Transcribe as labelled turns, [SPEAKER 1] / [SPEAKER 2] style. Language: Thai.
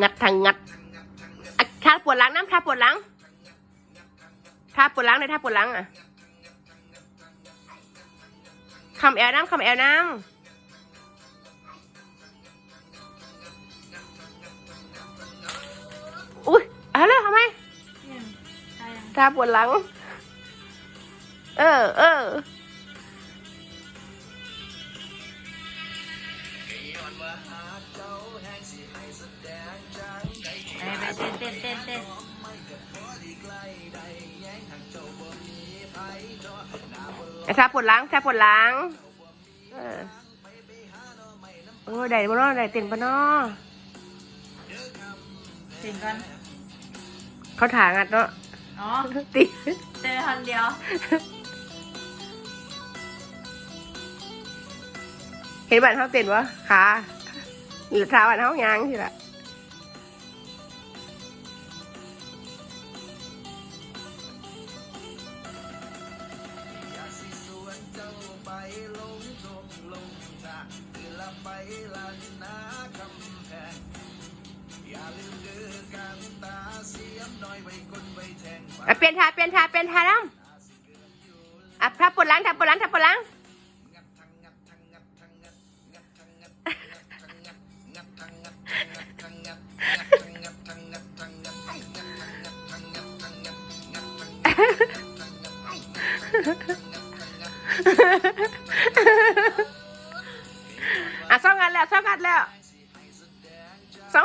[SPEAKER 1] งัดทางงัดอะท่าปวดหลังน้ำท่าปวดหลังท่าปวดหลังในท่าปวดหลังอะคำแอลน้ำคำแอลน้ำอุ้ยเอาเลยทำไม
[SPEAKER 2] เนี่ยใช่ยัง
[SPEAKER 1] ท่าปวดหลัง เออ เออ
[SPEAKER 2] ไปไปเต้นเต้นเต้นเต้น
[SPEAKER 1] ท่าปวดหลังท่าปวดหลังเออโอ้ยได้บ่เนาะได้เต้นบ่เนาะ
[SPEAKER 2] ถึงกัน
[SPEAKER 1] เขาถางัดเนาะ
[SPEAKER 2] อ๋อ
[SPEAKER 1] ติ
[SPEAKER 2] เต้นคนเดียว
[SPEAKER 1] เห็นบ้านเขาเต้นวะขาหรือเท้าบ้านเขายางสิละอะเปลี่ยนท่าเปลี่ยนท่าเปลี่ยนท่าน้ำอะท่าปวดหลังท่าปวดหลังท่าปวดหลัง อะซ่องกันแล้วซ่องกันแล้วซ่อง